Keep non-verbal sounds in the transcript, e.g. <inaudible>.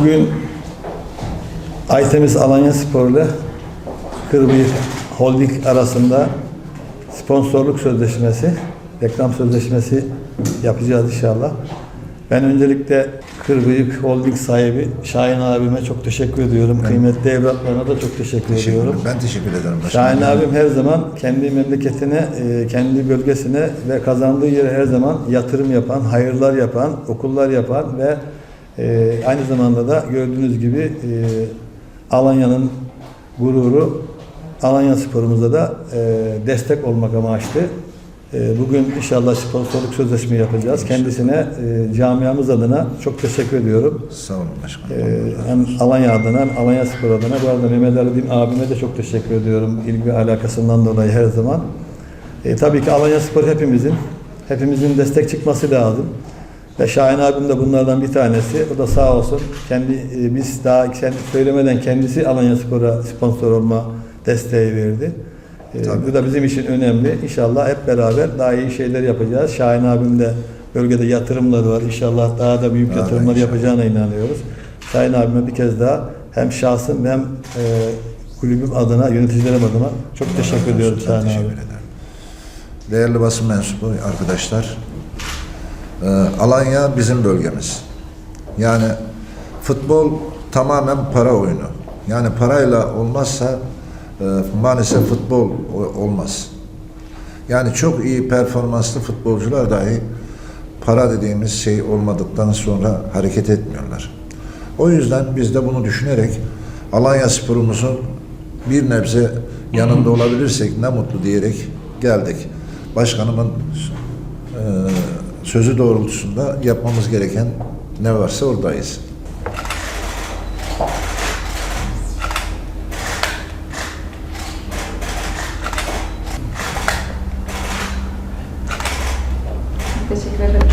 Bugün Aytemiz Alanya Spor ile Kırbıyık Holding arasında sponsorluk sözleşmesi, reklam sözleşmesi yapacağız inşallah. Ben öncelikle Kırbıyık Holding sahibi Şahin abime çok teşekkür ediyorum. Kıymetli evlatlarına da çok teşekkür, Teşekkür ediyorum. Ben teşekkür ederim. Şahin abim her zaman kendi memleketine, e, kendi bölgesine ve kazandığı yere her zaman yatırım yapan, hayırlar yapan, okullar yapan ve e, aynı zamanda da gördüğünüz gibi e, Alanya'nın gururu, Alanya sporumuza da e, destek olmak amaçlı. E, Bugün inşallah sponsorluk sözleşme yapacağız. Kendisine e, camiamız adına çok teşekkür ediyorum. Sağ olun başkanım. Ee, hem Alanya adına hem Alanya Spor adına bu arada Mehmet Ali Din abime de çok teşekkür ediyorum ilgi alakasından dolayı her zaman. Ee, tabii ki Alanya Spor hepimizin, hepimizin destek çıkması lazım. Ve Şahin abim de bunlardan bir tanesi. O da sağ olsun kendi e, biz daha kendi söylemeden kendisi Alanya Spor'a sponsor olma desteği verdi. Ee, Tabii. bu da bizim için önemli. İnşallah hep beraber daha iyi şeyler yapacağız. Şahin abim de bölgede yatırımları var. İnşallah daha da büyük Daha yatırımlar inşallah. yapacağına inanıyoruz. Sayın abime bir kez daha hem şahsım hem e, kulübüm adına, yöneticilerim adına çok teşekkür ediyorum teşekkür abi. ederim. Değerli basın mensubu arkadaşlar, e, Alanya bizim bölgemiz. Yani futbol tamamen para oyunu. Yani parayla olmazsa e, maalesef futbol olmaz. Yani çok iyi performanslı futbolcular dahi para dediğimiz şey olmadıktan sonra hareket etmiyorlar. O yüzden biz de bunu düşünerek Alanya sporumuzun bir nebze yanında <laughs> olabilirsek ne mutlu diyerek geldik. Başkanımın e, sözü doğrultusunda yapmamız gereken ne varsa oradayız. Teşekkür ederim.